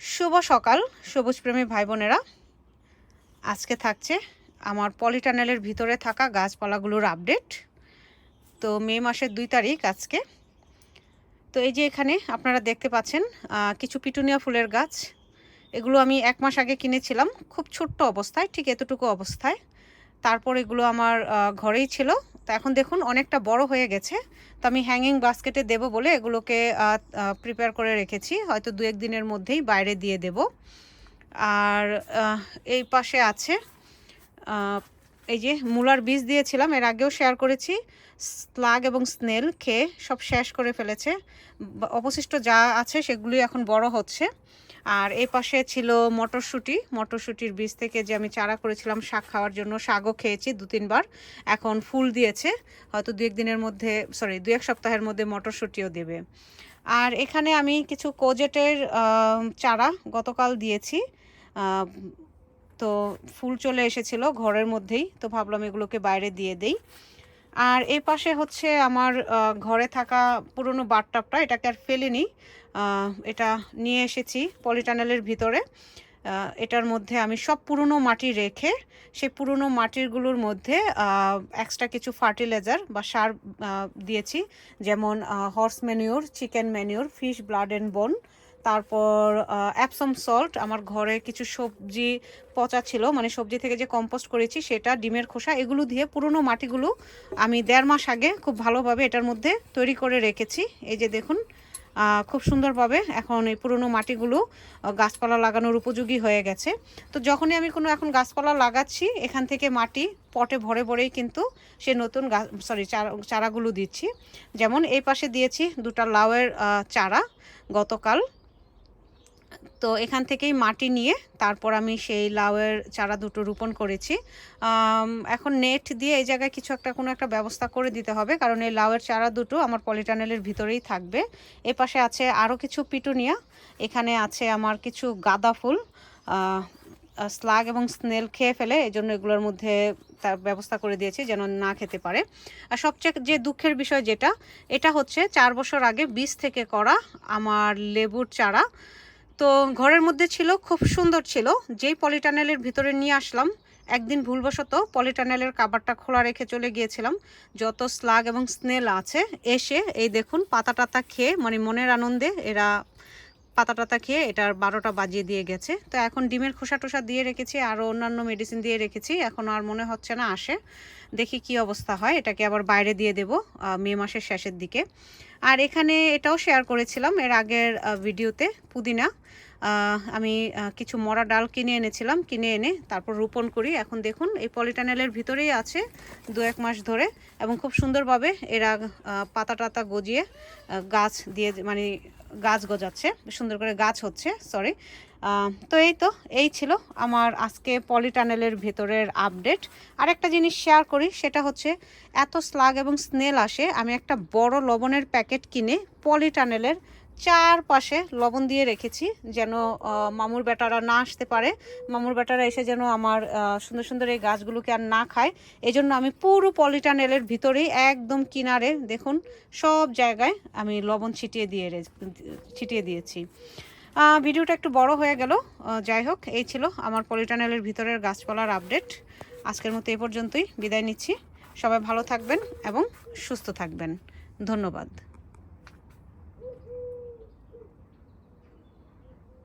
শুভ সকাল সবুজ প্রেমী ভাই বোনেরা আজকে থাকছে আমার পলিটানেলের ভিতরে থাকা গাছপালাগুলোর আপডেট। তো মে মাসের দুই তারিখ আজকে। তো এই যে এখানে আপনারা দেখতে পাচ্ছেন কিছু পিটুনিয়া ফুলের গাছ। এগুলো আমি এক মাস আগে কিনেছিলাম। খুব ছোট্ট অবস্থায়, ঠিক এতটুকু অবস্থায়। তারপর এগুলো আমার ঘরেই ছিল। তো এখন দেখুন অনেকটা বড় হয়ে গেছে। তো আমি হ্যাঙ্গিং বাস্কেটে দেব বলে এগুলোকে প্রিপেয়ার করে রেখেছি। হয়তো দু এক দিনের মধ্যেই বাইরে দিয়ে দেব। আর এই পাশে আছে এই যে মূলার বীজ দিয়েছিলাম, এর আগেও শেয়ার করেছি। স্লাগ এবং স্নেল খেয়ে সব শেষ করে ফেলেছে। অবশিষ্ট যা আছে সেগুলি এখন বড় হচ্ছে। আর এই পাশে ছিল মটরশুঁটি। মটরশুঁটির বীজ থেকে যে আমি চারা করেছিলাম, শাক খাওয়ার জন্য শাকও খেয়েছি দু, তিনবার। এখন ফুল দিয়েছে। হয়তো দু এক দিনের মধ্যে সরি দু এক সপ্তাহের মধ্যে মটরশুঁটিও দেবে। আর এখানে আমি কিছু কোজেটের চারা গতকাল দিয়েছি। তো ফুল চলে এসেছিল ঘরের মধ্যেই, তো ভাবলাম এগুলোকে বাইরে দিয়ে দেই। আর এই পাশে হচ্ছে আমার ঘরে থাকা পুরনো বাথটাবটা, এটাকে আর ফেলিনি। এটা নিয়ে এসেছি পলিটানেলের ভিতরে। এটার মধ্যে আমি সব পুরনো মাটি রেখে, সেই পুরনো মাটিরগুলোর মধ্যে এক্সট্রা কিছু ফার্টিলাইজার বা সার দিয়েছি। যেমন horse manure chicken manure fish blood and bone তারপর অ্যাপসম সল্ট আমার ঘরে কিছু সবজি পচা ছিল মানে সবজি থেকে যে কম্পোস্ট করেছি সেটা, ডিমের খোসা, এগুলো দিয়ে পুরনো মাটিগুলো আমি দেড় মাস আগে খুব ভালোভাবে এটার মধ্যে তৈরি করে রেখেছি। এই যে দেখুন খুব সুন্দরভাবে এখন এই পুরনো মাটিগুলো গাছপালা লাগানোর উপযোগী হয়ে গেছে। তো যখনই আমি কোনো এখন গাছপালা লাগাচ্ছি, এখান থেকে মাটি পটে ভরে ভরেই কিন্তু সে নতুন গাছ সরি চারা, চারাগুলো দিচ্ছি। যেমন এই পাশে দিয়েছি দুটা লাউয়ের চারা গতকাল। তো এখান থেকেই মাটি নিয়ে তারপর আমি সেই লাউয়ের চারা দুটো রোপণ করেছি। এখন নেট দিয়ে এই জায়গায় কিছু একটা, কোনো একটা ব্যবস্থা করে দিতে হবে, কারণ এই লাউয়ের চারা দুটো আমার পলিটানেলের ভিতরেই থাকবে। এ পাশে আছে আরও কিছু পিটুনিয়া, এখানে আছে আমার কিছু গাঁদা ফুল স্লাগ এবং স্নেল খেয়ে ফেলে এই জন্য এগুলোর মধ্যে তার ব্যবস্থা করে দিয়েছি যেন না খেতে পারে। আর সবচেয়ে যে দুঃখের বিষয় যেটা, এটা হচ্ছে চার বছর আগে বীজ থেকে করা আমার লেবুর চারা তো ঘরের মধ্যে ছিল, খুব সুন্দর ছিল। যেই পলিটানেলের ভিতরে নিয়ে আসলাম, একদিন ভুলবশত পলিটানেলের কাবারটা খোলা রেখে চলে গিয়েছিলাম। যত স্লাগ এবং স্নেল আছে, এসে এই দেখুন পাতা টাতা খেয়ে মানে মনের আনন্দে এরা পাতা টাতা খেয়ে এটার বারোটা বাজিয়ে দিয়ে গেছে। তো এখন ডিমের খোসা টোসা দিয়ে রেখেছি, আরও অন্যান্য মেডিসিন দিয়ে রেখেছি। এখন আর মনে হচ্ছে না আসে। দেখি কি অবস্থা হয়। এটাকে আবার বাইরে দিয়ে দেব মে মাসের শেষের দিকে। আর এখানে এটাও শেয়ার করেছিলাম এর আগের ভিডিওতে পুদিনা। আমি কিছু মরা ডাল কিনে এনেছিলাম, কিনে এনে তারপর রোপণ করি। এখন দেখুন, এই পলিটানেলের ভিতরেই আছে দু এক মাস ধরে এবং খুব সুন্দরভাবে এরা পাতা টাতা গজিয়ে গাছ দিয়ে মানে গাছ গজাচ্ছে, সুন্দর করে গাছ হচ্ছে সরি তো এই তো, এই ছিল আমার আজকে পলিটানেলের ভেতরের আপডেট। আর একটা জিনিস শেয়ার করি, সেটা হচ্ছে এত স্লাগ এবং স্নেল আসে, আমি একটা বড় লবণের প্যাকেট কিনে পলিটানেলের চারপাশে লবণ দিয়ে রেখেছি যেন মামুর বেটারা না আসতে পারে। মামুর বেটারা এসে যেন আমার সুন্দর সুন্দর এই গাছগুলোকে আর না খায়। এই জন্য আমি পুরো পলিটানেলের ভিতরেই একদম কিনারে, দেখুন, সব জায়গায় আমি লবণ ছিটিয়ে দিয়ে ছিটিয়ে দিয়েছি। ভিডিওটা একটু বড় হয়ে গেল। যাই হোক, এই ছিল আমার পলিটানেলের ভিতরের গাছপালার আপডেট। আজকের মতো এ পর্যন্তই, বিদায় নিচ্ছি। সবাই ভালো থাকবেন এবং সুস্থ থাকবেন। ধন্যবাদ।